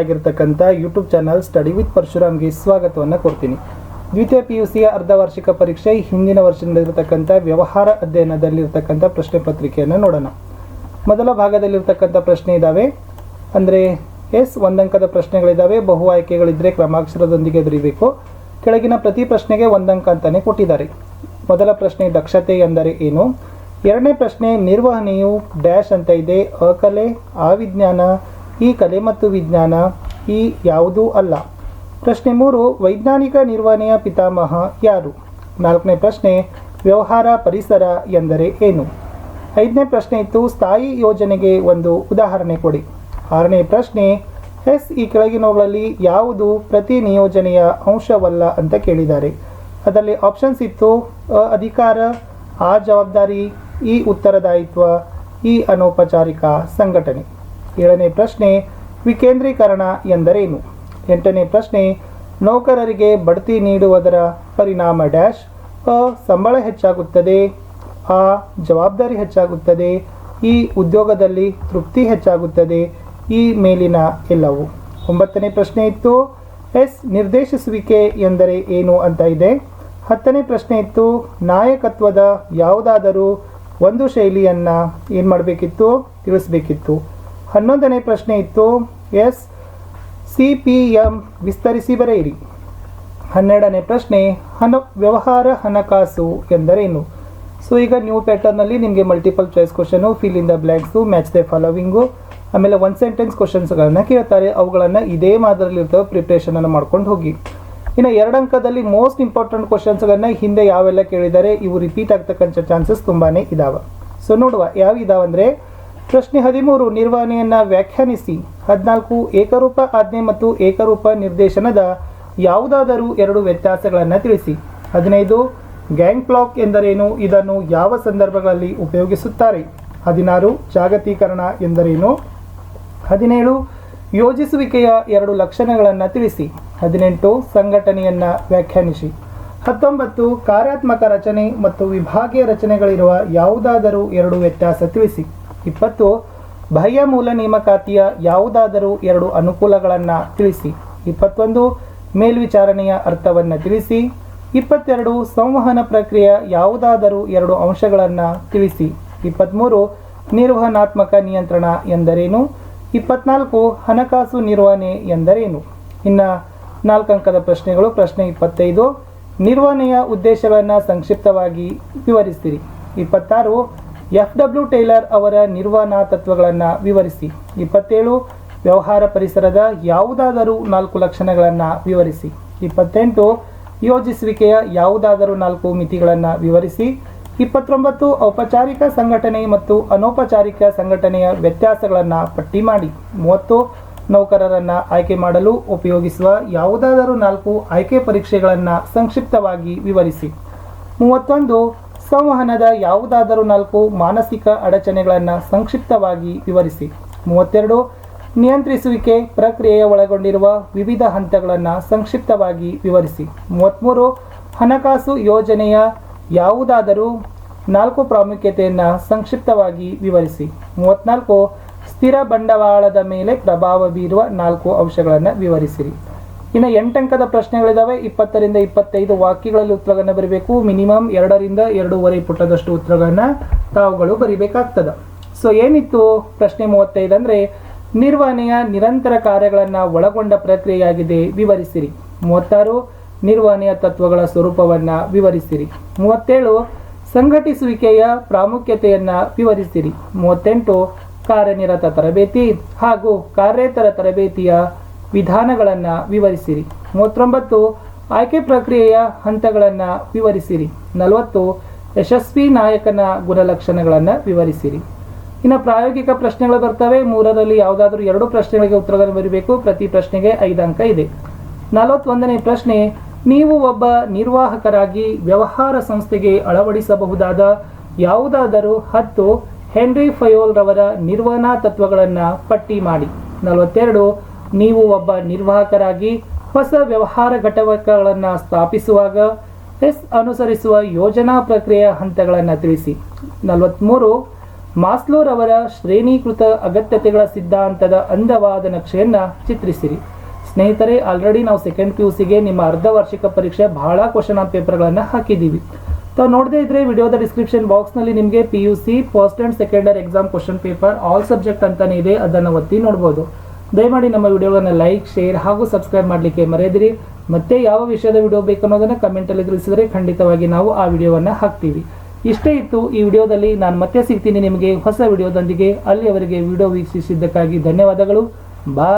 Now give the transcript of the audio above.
ಆಗಿರ್ತಕ್ಕಂಥ YouTube channel study with ಪರಶುರಾಮ್ಗೆ ಸ್ವಾಗತವನ್ನು ಕೊಡ್ತೀನಿ. ದ್ವಿತೀಯ ಪಿ ಯು ಸಿಯ ಅರ್ಧವಾರ್ಷಿಕ ಪರೀಕ್ಷೆ, ಹಿಂದಿನ ವರ್ಷದಲ್ಲಿರತಕ್ಕಂಥ ವ್ಯವಹಾರ ಅಧ್ಯಯನದಲ್ಲಿರ್ತಕ್ಕಂಥ ಪ್ರಶ್ನೆ ಪತ್ರಿಕೆಯನ್ನು ನೋಡೋಣ. ಮೊದಲ ಭಾಗದಲ್ಲಿರ್ತಕ್ಕಂಥ ಪ್ರಶ್ನೆ ಇದ್ದಾವೆ ಅಂದರೆ ಎಸ್, ಒಂದಂಕದ ಪ್ರಶ್ನೆಗಳಿದ್ದಾವೆ ಬಹು ಆಯ್ಕೆಗಳಿದ್ದರೆ ಕ್ರಮಾಕ್ಷರದೊಂದಿಗೆ ಬರೀಬೇಕು ಕೆಳಗಿನ ಪ್ರತಿ ಪ್ರಶ್ನೆಗೆ ಒಂದಂಕ ಅಂತಾನೆ ಕೊಟ್ಟಿದ್ದಾರೆ. ಮೊದಲ ಪ್ರಶ್ನೆ ದಕ್ಷತೆ ಎಂದರೆ ಏನು? ಎರಡನೇ ಪ್ರಶ್ನೆ ನಿರ್ವಹಣೆಯು ಡ್ಯಾಶ್ ಅಂತ ಇದೆ. ಅಕಲೆ ಅವಿಜ್ಞಾನ ವಿಜ್ಞಾನ ಈ ಕಲೆ ಮತ್ತು ವಿಜ್ಞಾನ ಈ ಯಾವುದೂ ಅಲ್ಲ. ಪ್ರಶ್ನೆ ಮೂರು, ವೈಜ್ಞಾನಿಕ ನಿರ್ವಹಣೆಯ ಪಿತಾಮಹ ಯಾರು? ನಾಲ್ಕನೇ ಪ್ರಶ್ನೆ, ವ್ಯವಹಾರ ಪರಿಸರ ಎಂದರೆ ಏನು? ಐದನೇ ಪ್ರಶ್ನೆ ಇತ್ತು ಸ್ಥಾಯಿ ಯೋಜನೆಗೆ ಒಂದು ಉದಾಹರಣೆ ಕೊಡಿ. ಆರನೇ ಪ್ರಶ್ನೆ, ಎಸ್ ಈ ಕೆಳಗಿನವುಗಳಲ್ಲಿ ಯಾವುದು ಪ್ರತಿ ನಿಯೋಜನೆಯ ಅಂಶವಲ್ಲ ಅಂತ ಕೇಳಿದ್ದಾರೆ. ಅದರಲ್ಲಿ ಆಪ್ಷನ್ಸ್ ಇತ್ತು, ಅ, ಅಧಿಕಾರ, ಆ ಜವಾಬ್ದಾರಿ, ಈ ಉತ್ತರದಾಯಿತ್ವ, ಈ ಅನೌಪಚಾರಿಕ ಸಂಘಟನೆ. ಏಳನೇ ಪ್ರಶ್ನೆ, ವಿಕೇಂದ್ರೀಕರಣ ಎಂದರೇನು? ಎಂಟನೇ ಪ್ರಶ್ನೆ, ನೌಕರರಿಗೆ ಬಡ್ತಿ ನೀಡುವುದರ ಪರಿಣಾಮ ಡ್ಯಾಶ್, ಅ, ಸಂಬಳ ಹೆಚ್ಚಾಗುತ್ತದೆ, ಆ, ಜವಾಬ್ದಾರಿ ಹೆಚ್ಚಾಗುತ್ತದೆ, ಈ ಉದ್ಯೋಗದಲ್ಲಿ ತೃಪ್ತಿ ಹೆಚ್ಚಾಗುತ್ತದೆ, ಈ ಮೇಲಿನ ಎಲ್ಲವು. ಒಂಬತ್ತನೇ ಪ್ರಶ್ನೆ ಇತ್ತು, ಎಸ್, ನಿರ್ದೇಶಿಸುವಿಕೆ ಎಂದರೆ ಏನು ಅಂತ ಇದೆ. ಹತ್ತನೇ ಪ್ರಶ್ನೆ ಇತ್ತು, ನಾಯಕತ್ವದ ಯಾವುದಾದರೂ ಒಂದು ಶೈಲಿಯನ್ನು ಏನು ಮಾಡಬೇಕಿತ್ತು? ತಿಳಿಸ್ಬೇಕಿತ್ತು. ಹನ್ನೊಂದನೇ ಪ್ರಶ್ನೆ ಇತ್ತು. ಎಸ್. ಸಿ ಪಿ ಎಂ ವಿಸ್ತರಿಸಿ ಬರೆಯಿರಿ. ಹನ್ನೆರಡನೇ ಪ್ರಶ್ನೆ, ಹಣ, ವ್ಯವಹಾರ ಹಣಕಾಸು ಎಂದರೇನು? ಸೊ ಈಗ ನ್ಯೂ ಪ್ಯಾಟರ್ನಲ್ಲಿ ನಿಮಗೆ multiple choice question fill in the blanks match the following ಆಮೇಲೆ ಒನ್ ಸೆಂಟೆನ್ಸ್ ಕ್ವಶನ್ಸ್ಗಳನ್ನು ಕೇಳ್ತಾರೆ. ಅವುಗಳನ್ನು ಇದೇ ಮಾದರಿಯಲ್ಲಿ ಇರ್ತವೆ. ಪ್ರಿಪ್ರೇಷನನ್ನು ಮಾಡ್ಕೊಂಡು ಹೋಗಿ. ಇನ್ನು ಎರಡು ಅಂಕದಲ್ಲಿ ಮೋಸ್ಟ್ ಇಂಪಾರ್ಟೆಂಟ್ ಕ್ವಶನ್ಸ್ಗಳನ್ನ ಹಿಂದೆ ಯಾವೆಲ್ಲ ಕೇಳಿದ್ದಾರೆ, ಇವು ರಿಪೀಟ್ ಆಗ್ತಕ್ಕಂಥ ಚಾನ್ಸಸ್ ತುಂಬಾ ಇದಾವೆ. ಸೊ ನೋಡುವ, ಯಾವ ಇದಾವಂದರೆ ಪ್ರಶ್ನೆ ಹದಿಮೂರು, ನಿರ್ವಹಣೆಯನ್ನು ವ್ಯಾಖ್ಯಾನಿಸಿ. ಹದಿನಾಲ್ಕು, ಏಕರೂಪ ಆಜ್ಞೆ ಮತ್ತು ಏಕರೂಪ ನಿರ್ದೇಶನದ ಯಾವುದಾದರೂ ಎರಡು ವ್ಯತ್ಯಾಸಗಳನ್ನು ತಿಳಿಸಿ. ಹದಿನೈದು, ಗ್ಯಾಂಗ್ ಕ್ಲಾಕ್ ಎಂದರೇನು? ಇದನ್ನು ಯಾವ ಸಂದರ್ಭಗಳಲ್ಲಿ ಉಪಯೋಗಿಸುತ್ತಾರೆ? ಹದಿನಾರು, ಜಾಗತೀಕರಣ ಎಂದರೇನು? ಹದಿನೇಳು, ಯೋಜಿಸುವಿಕೆಯ ಎರಡು ಲಕ್ಷಣಗಳನ್ನು ತಿಳಿಸಿ. ಹದಿನೆಂಟು, ಸಂಘಟನೆಯನ್ನು ವ್ಯಾಖ್ಯಾನಿಸಿ. ಹತ್ತೊಂಬತ್ತು, ಕಾರ್ಯಾತ್ಮಕ ರಚನೆ ಮತ್ತು ವಿಭಾಗೀಯ ರಚನೆಗಳಿರುವ ಯಾವುದಾದರೂ ಎರಡು ವ್ಯತ್ಯಾಸ ತಿಳಿಸಿ. ಇಪ್ಪತ್ತು, ಬಾಹ್ಯ ಮೂಲ ನೇಮಕಾತಿಯ ಯಾವುದಾದರೂ ಎರಡು ಅನುಕೂಲಗಳನ್ನು ತಿಳಿಸಿ. ಇಪ್ಪತ್ತೊಂದು, ಮೇಲ್ವಿಚಾರಣೆಯ ಅರ್ಥವನ್ನು ತಿಳಿಸಿ. ಇಪ್ಪತ್ತೆರಡು, ಸಂವಹನ ಪ್ರಕ್ರಿಯೆಯ ಯಾವುದಾದರೂ ಎರಡು ಅಂಶಗಳನ್ನು ತಿಳಿಸಿ. ಇಪ್ಪತ್ತ್ಮೂರು ನಿರ್ವಹಣಾತ್ಮಕ ನಿಯಂತ್ರಣ ಎಂದರೇನು? ಇಪ್ಪತ್ನಾಲ್ಕು, ಹಣಕಾಸು ನಿರ್ವಹಣೆ ಎಂದರೇನು? ಇನ್ನು ನಾಲ್ಕಂಕದ ಪ್ರಶ್ನೆಗಳು, ಪ್ರಶ್ನೆ ಇಪ್ಪತ್ತೈದು. ನಿರ್ವಹಣೆಯ ಉದ್ದೇಶಗಳನ್ನು ಸಂಕ್ಷಿಪ್ತವಾಗಿ ವಿವರಿಸಿರಿ ಇಪ್ಪತ್ತಾರು ಎಫ್ ಡಬ್ಲ್ಯೂ ಟೈಲರ್ ಅವರ ನಿರ್ವಹಣಾ ತತ್ವಗಳನ್ನು ವಿವರಿಸಿ. ಇಪ್ಪತ್ತೇಳು, ವ್ಯವಹಾರ ಪರಿಸರದ ಯಾವುದಾದರೂ ನಾಲ್ಕು ಲಕ್ಷಣಗಳನ್ನು ವಿವರಿಸಿ. ಇಪ್ಪತ್ತೆಂಟು, ಯೋಜಿಸುವಿಕೆಯ ಯಾವುದಾದರೂ ನಾಲ್ಕು ಮಿತಿಗಳನ್ನು ವಿವರಿಸಿ. ಇಪ್ಪತ್ತೊಂಬತ್ತು, ಔಪಚಾರಿಕ ಸಂಘಟನೆ ಮತ್ತು ಅನೌಪಚಾರಿಕ ಸಂಘಟನೆಯ ವ್ಯತ್ಯಾಸಗಳನ್ನು ಪಟ್ಟಿ ಮಾಡಿ. ಮೂವತ್ತು, ನೌಕರರನ್ನು ಆಯ್ಕೆ ಮಾಡಲು ಉಪಯೋಗಿಸುವ ಯಾವುದಾದರೂ ನಾಲ್ಕು ಆಯ್ಕೆ ಪರೀಕ್ಷೆಗಳನ್ನು ಸಂಕ್ಷಿಪ್ತವಾಗಿ ವಿವರಿಸಿ. ಮೂವತ್ತೊಂದು ಸಂವಹನದ ಯಾವುದಾದರೂ ನಾಲ್ಕು ಮಾನಸಿಕ ಅಡಚಣೆಗಳನ್ನು ಸಂಕ್ಷಿಪ್ತವಾಗಿ ವಿವರಿಸಿ. ಮೂವತ್ತೆರಡು, ನಿಯಂತ್ರಿಸುವಿಕೆ ಪ್ರಕ್ರಿಯೆಯ ಒಳಗೊಂಡಿರುವ ವಿವಿಧ ಹಂತಗಳನ್ನು ಸಂಕ್ಷಿಪ್ತವಾಗಿ ವಿವರಿಸಿ. ಮೂವತ್ತ್ಮೂರು ಹಣಕಾಸು ಯೋಜನೆಯ ಯಾವುದಾದರೂ ನಾಲ್ಕು ಪ್ರಾಮುಖ್ಯತೆಯನ್ನು ಸಂಕ್ಷಿಪ್ತವಾಗಿ ವಿವರಿಸಿ. ಮೂವತ್ತ್ನಾಲ್ಕು ಸ್ಥಿರ ಬಂಡವಾಳದ ಮೇಲೆ ಪ್ರಭಾವ ಬೀರುವ ನಾಲ್ಕು ಅಂಶಗಳನ್ನು ವಿವರಿಸಿರಿ. ಇನ್ನು ಎಂಟಂಕದ ಪ್ರಶ್ನೆಗಳಿದ್ದಾವೆ ಇಪ್ಪತ್ತರಿಂದ ಇಪ್ಪತ್ತೈದು ವಾಕ್ಯಗಳಲ್ಲಿ ಉತ್ತರಗಳನ್ನು ಬರೀಬೇಕು. ಮಿನಿಮಮ್ ಎರಡರಿಂದ ಎರಡೂವರೆ ಪುಟದಷ್ಟು ಉತ್ತರಗಳನ್ನು ತಾವುಗಳು ಬರಿಬೇಕಾಗ್ತದೆ. ಸೊ ಏನಿತ್ತು ಪ್ರಶ್ನೆ ಮೂವತ್ತೈದು ಅಂದರೆ, ನಿರ್ವಹಣೆಯ ನಿರಂತರ ಕಾರ್ಯಗಳನ್ನು ಒಳಗೊಂಡ ಪ್ರಕ್ರಿಯೆಯಾಗಿದೆ, ವಿವರಿಸಿರಿ. ಮೂವತ್ತಾರು, ನಿರ್ವಹಣೆಯ ತತ್ವಗಳ ಸ್ವರೂಪವನ್ನು ವಿವರಿಸಿರಿ. ಮೂವತ್ತೇಳು, ಸಂಘಟಿಸುವಿಕೆಯ ಪ್ರಾಮುಖ್ಯತೆಯನ್ನು ವಿವರಿಸಿರಿ. ಮೂವತ್ತೆಂಟು, ಕಾರ್ಯನಿರತ ತರಬೇತಿ ಹಾಗೂ ಕಾರ್ಯೇತರ ತರಬೇತಿಯ ವಿಧಾನಗಳನ್ನು ವಿವರಿಸಿರಿ. ಮೂವತ್ತೊಂಬತ್ತು, ಆಯ್ಕೆ ಪ್ರಕ್ರಿಯೆಯ ಹಂತಗಳನ್ನು ವಿವರಿಸಿರಿ. ನಲವತ್ತು, ಯಶಸ್ವಿ ನಾಯಕನ ಗುಣಲಕ್ಷಣಗಳನ್ನು ವಿವರಿಸಿರಿ. ಇನ್ನು ಪ್ರಾಯೋಗಿಕ ಪ್ರಶ್ನೆಗಳು ಬರ್ತವೆ. ಮೂರರಲ್ಲಿ ಯಾವುದಾದ್ರೂ ಎರಡು ಪ್ರಶ್ನೆಗಳಿಗೆ ಉತ್ತರಗಳನ್ನು ಬರೀಬೇಕು. ಪ್ರತಿ ಪ್ರಶ್ನೆಗೆ ಐದು ಅಂಕ ಇದೆ. ನಲವತ್ತೊಂದನೇ ಪ್ರಶ್ನೆ, ನೀವು ಒಬ್ಬ ನಿರ್ವಾಹಕರಾಗಿ ವ್ಯವಹಾರ ಸಂಸ್ಥೆಗೆ ಅಳವಡಿಸಬಹುದಾದ ಯಾವುದಾದರೂ ಹತ್ತು ಹೆನ್ರಿ ಫಯೋಲ್ ರವರ ನಿರ್ವಹಣಾ ತತ್ವಗಳನ್ನು ಪಟ್ಟಿ ಮಾಡಿ. ನಲವತ್ತೆರಡು ನೀವು ಒಬ್ಬ ನಿರ್ವಾಹಕರಾಗಿ ಹೊಸ ವ್ಯವಹಾರ ಘಟಕಗಳನ್ನು ಸ್ಥಾಪಿಸುವಾಗ ಎಸ್ ಅನುಸರಿಸುವ ಯೋಜನಾ ಪ್ರಕ್ರಿಯೆಯ ಹಂತಗಳನ್ನು ತಿಳಿಸಿ. ನಲವತ್ತ್ಮೂರು ಮಾಸ್ಲೋರ್ ಅವರ ಶ್ರೇಣೀಕೃತ ಅಗತ್ಯತೆಗಳ ಸಿದ್ಧಾಂತದ ಅಂದವಾದ ನಕ್ಷೆಯನ್ನು ಚಿತ್ರಿಸಿರಿ. ಸ್ನೇಹಿತರೆ ಆಲ್ರೆಡಿ ನಾವು ಸೆಕೆಂಡ್ ಪಿ ಯು ಸಿಗೆ ನಿಮ್ಮ ಅರ್ಧ ವಾರ್ಷಿಕ ಪರೀಕ್ಷೆ ಬಹಳ ಕ್ವಶನ್ ಆನ್ ಪೇಪರ್ಗಳನ್ನು ಹಾಕಿದ್ದೀವಿ. ತಾವು ನೋಡದೇ ಇದ್ರೆ ವಿಡಿಯೋದ ಡಿಸ್ಕ್ರಿಪ್ಷನ್ ಬಾಕ್ಸ್ನಲ್ಲಿ ನಿಮಗೆ P U C first and second exam question paper all subject ಅಂತಾನೆ ಇದೆ, ಅದನ್ನು ಒತ್ತಿ ನೋಡ್ಬೋದು. ದಯಮಾಡಿ ನಮ್ಮ ವಿಡಿಯೋಗಳನ್ನು ಲೈಕ್, ಶೇರ್ ಹಾಗೂ ಸಬ್ಸ್ಕ್ರೈಬ್ ಮಾಡಲಿಕ್ಕೆ ಮರೆಯದಿರಿ. ಮತ್ತೆ ಯಾವ ವಿಷಯದ ವಿಡಿಯೋ ಬೇಕು ಅನ್ನೋದನ್ನು ಕಮೆಂಟಲ್ಲಿ ತಿಳಿಸಿದರೆ ಖಂಡಿತವಾಗಿ ನಾವು ಆ ವಿಡಿಯೋವನ್ನು ಹಾಕ್ತೀವಿ. ಇಷ್ಟೇ ಇತ್ತು ಈ ವಿಡಿಯೋದಲ್ಲಿ ನಾನು ಮತ್ತೆ ಸಿಗ್ತೀನಿ ನಿಮಗೆ ಹೊಸ ವಿಡಿಯೋದೊಂದಿಗೆ. ಅಲ್ಲಿಯವರೆಗೆ ವಿಡಿಯೋ ವೀಕ್ಷಿಸಿದ್ದಕ್ಕಾಗಿ ಧನ್ಯವಾದಗಳು. ಬಾಯ್